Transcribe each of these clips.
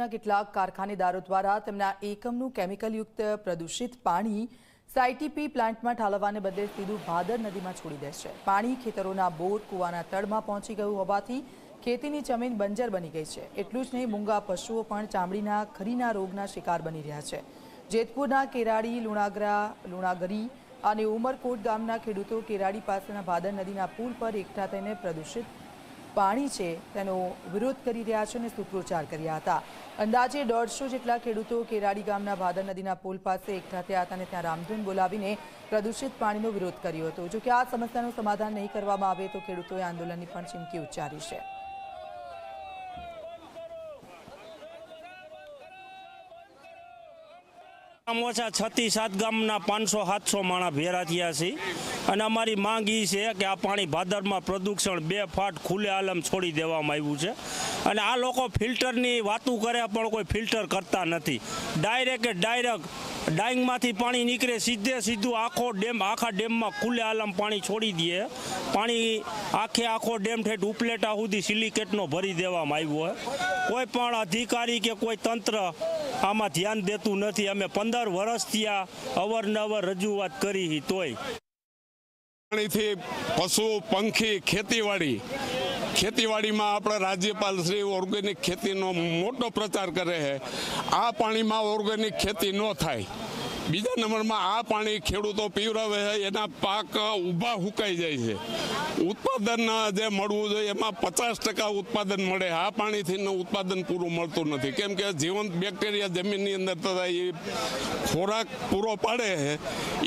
સુરતના કેટલાક કારખાનેદારો દ્વારા તેમના એકમનું કેમિકલયુક્ત પ્રદૂષિત પાણી સાયટીપી પ્લાન્ટમાં ઠાલવવાને બદલે સીધું ભાદર નદીમાં છોડી દે છે. પાણી ખેતરોના બોર કૂવાના તળમાં પહોંચી ગયું હોવાથી ખેતીની જમીન બંજર બની ગઈ છે. એટલું જ નહીં, મૂંગા પશુઓ પણ ચામડીના ખરીના રોગના શિકાર બની રહ્યા છે. જેતપુરના કેરાડી, લુણાગરા, લુણાગરી અને ઉમરકોટ ગામના ખેડૂતો કેરાડી પાસેના ભાદર નદીના પુલ પર એકઠા થઈને પ્રદૂષિત પાણી છે તેનો વિરોધ કરી રહ્યા છે અને સૂત્રોચ્ચાર કર્યા હતા. અંદાજે દોઢસો જેટલા ખેડૂતો કેરાડી ગામના ભાદર નદીના પુલ પાસે એકઠા થયા હતા અને ત્યાં રામધૂન બોલાવીને પ્રદૂષિત પાણીનો વિરોધ કર્યો હતો. જો કે આ સમસ્યાનું સમાધાન નહીં કરવામાં આવે તો ખેડૂતોએ આંદોલનની પણ ચીમકી ઉચ્ચારી છે. ઓછા છ થી સાત ગામના પાંચસો, સાતસો માણા ભેરા થયા છે. અને અમારી માંગ એ છે કે આ પાણી ભાદરમાં પ્રદૂષણ બે ફાટ ખુલ્લે આલમ છોડી દેવામાં આવ્યું છે. અને આ લોકો ફિલ્ટરની વાતું કરે પણ કોઈ ફિલ્ટર કરતા નથી. ડાયરેક્ટ ડાયરેક્ટ ડાઈંગમાંથી પાણી નીકળે, સીધે સીધું આખો ડેમ, આખા ડેમમાં ખુલ્લે આલમ પાણી છોડી દે. પાણી આખે આખો ડેમ ઠેઠ ઉપલેટા સુધી સિલિકેટનો ભરી દેવામાં આવ્યો હોય. કોઈ પણ અધિકારી કે કોઈ તંત્ર આમાં ધ્યાન દેતું નથી. અમે પંદર વર્ષથી આ અવારનવાર રજૂઆત કરી તોય. પાણીથી પશુ, પંખી, ખેતીવાડી. ખેતીવાડીમાં આપણા રાજ્યપાલ શ્રી ઓર્ગેનિક ખેતીનો મોટો પ્રચાર કરે છે. આ પાણીમાં ઓર્ગેનિક ખેતી ન થાય. બીજા નંબરમાં આ પાણી ખેડૂતો પીવડાવે છે, એના પાક ઊભા હુકાઈ જાય છે. ઉત્પાદન જે મળવું જોઈએ, એમાં પચાસ ટકા ઉત્પાદન મળે. આ પાણીથી ઉત્પાદન પૂરું મળતું નથી. કેમ કે જીવંત બેક્ટેરિયા જમીનની અંદર તથા એ ખોરાક પૂરો પાડે છે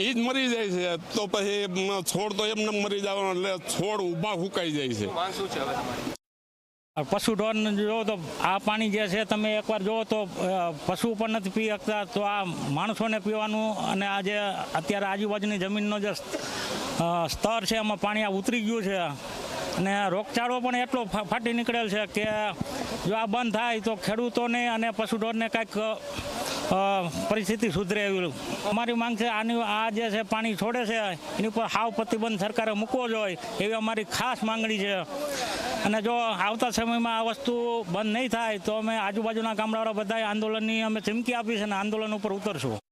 એ જ મરી જાય છે. તો પછી છોડ તો એમને મરી જવાનો, એટલે છોડ ઊભા હુકાઈ જાય છે. પશુ ઢોરને જો તો આ પાણી જે છે, તમે એકવાર જુઓ તો પશુ પણ નથી પી શકતા. તો આ માણસોને પીવાનું અને આ જે અત્યારે આજુબાજુની જમીનનો જે સ્તર છે, એમાં પાણી આ ઉતરી ગયું છે. અને રોગચાળો પણ એટલો ફાટી નીકળેલ છે કે જો આ બંધ થાય તો ખેડૂતોને અને પશુ ઢોરને કાંઈક પરિસ્થિતિ સુધરે એવી. અમારી માંગ છે આની, આ જે છે પાણી છોડે છે, એની ઉપર હાવ પ્રતિબંધ સરકારે મૂકવો જોઈએ એવી અમારી ખાસ માંગણી છે. અને જો આવતા સમયમાં આ વસ્તુ બંધ નહીં થાય, તો અમે આજુબાજુના ગામડાવાળા બધા આંદોલનની અમે ચીમકી આપી અને આંદોલન ઉપર ઉતરશું.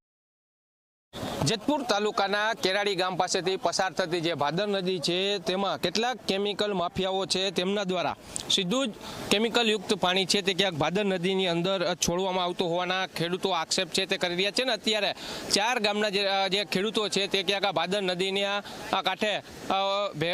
જેતપુર તાલુકાના કેરાડી ગામ પાસેથી પસાર થતી જે ભાદર નદી છે, તેમાં કેટલાક કેમિકલ માફિયાઓ છે, તેમના દ્વારા સીધું જ કેમિકલયુક્ત પાણી છે તે ક્યાંક ભાદર નદીની અંદર છોડવામાં આવતું હોવાના ખેડૂતો આક્ષેપ છે તે કરી રહ્યા છે ને અત્યારે ચાર ગામના જે ખેડૂતો છે તે ક્યાંક આ ભાદર નદીની આ કાંઠે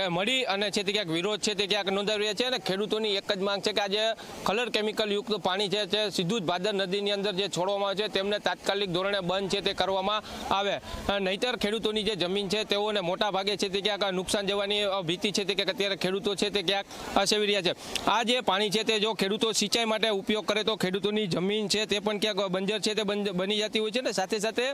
મળી અને છે તે ક્યાંક વિરોધ છે તે ક્યાંક નોંધાવી રહ્યા છે અને ખેડૂતોની એક જ માંગ છે કે આ જે કલર કેમિકલયુક્ત પાણી છે તે સીધું જ ભાદર નદીની અંદર જે છોડવામાં આવે છે તેમને તાત્કાલિક ધોરણે બંધ છે તે કરવામાં આવે. નહીંતર ખેડૂતોની જે જમીન છે તેઓને મોટા ભાગે છે તે ક્યાંક નુકસાન જવાની ભીતિ છે તે ક્યાંક અત્યારે ખેડૂતો છે તે ક્યાંક સેવી રહ્યા છે આ જે પાણી છે તે જો ખેડૂતો સિંચાઈ માટે ઉપયોગ કરે તો ખેડૂતોની જમીન છે તે પણ ક્યાંક બંજર છે તે બની જતી હોય છે ને સાથે સાથે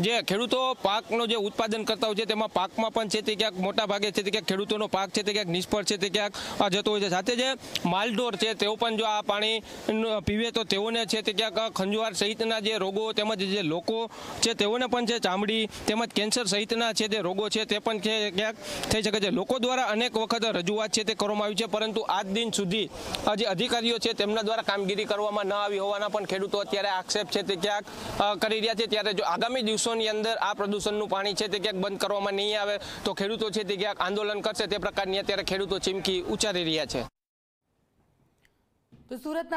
જે ખેડૂતો પાકનો જે ઉત્પાદન કરતા હોય છે તેમાં પાકમાં પણ છે તે ક્યાંક મોટા ભાગે છે તે ક્યાંક ખેડૂતોનો પાક છે તે ક્યાંક નિષ્ફળ છે તે ક્યાંક જતો હોય છે સાથે જે માલઢોર છે તેઓ પણ જો આ પાણી પીવે તો તેઓને છે તે ક્યાંક અ, ખંજવાળ સહિતના જે રોગો તેમજ જે લોકો છે તેઓને પણ છે ચામડી તેમજ કેન્સર સહિતના છે તે રોગો છે તે પણ ક્યાંક થઈ શકે છે. લોકો દ્વારા અનેક વખત રજૂઆત છે તે કરવામાં આવી છે, પરંતુ આજ દિન સુધી જે અધિકારીઓ છે તેમના દ્વારા કામગીરી કરવામાં ન આવી હોવાના પણ ખેડૂતો અત્યારે આક્ષેપ છે તે ક્યાંક કરી રહ્યા છે. ત્યારે જો આગામી દિવસોની અંદર આ પ્રદૂષણનું પાણી છે તે ક્યાંક બંધ કરવામાં નહીં આવે, તો ખેડૂતો છે તે ક્યાંક આંદોલન કરશે તે પ્રકારની અત્યારે ખેડૂતો ચીમકી ઉચ્ચારી રહ્યા છે. તો સુરતના